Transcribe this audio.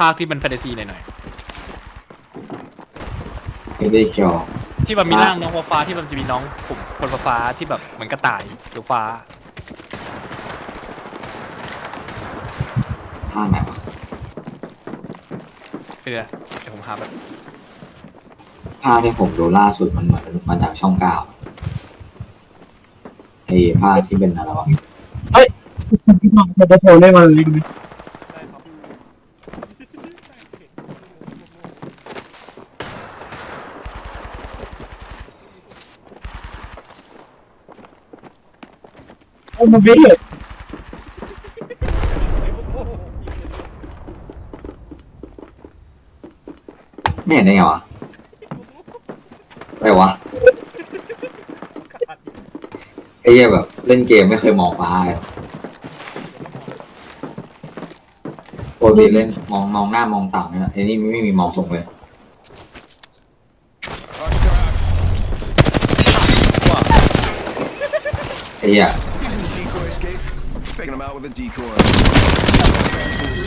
ภาคที่เป็นแฟนตาซีหน่อยไม่ได้เคียวๆที่แบบมีร่างน้องฟ้าๆที่มันจะมีน้องผมคนฟ้าๆที่แบบเหมือนกระต่ายหรือฟ้าภาคไหนวะเดี๋ยวเดี๋ยวผมหาแบบภาคที่ผมดูล่าสุดมันเหมือนมาจากช่องเก้าไอ้ภาคที่เป็นอะไรวะ สิ่งที่มันจะโทรได้มาเลยไหม ได้ครับ เอามาเบี้ยไม่เห็นได้ไงวะอะไรวะไอ้เหี้ยแบบเล่นเกมไม่เคยมองฟ้าเลยปกติเล่นมองมองหน้ามองต่ำเนี่ยไอ้นี่ไม่มีมองสูงเลยไอ้เหี้ย Taking him out with a decoy.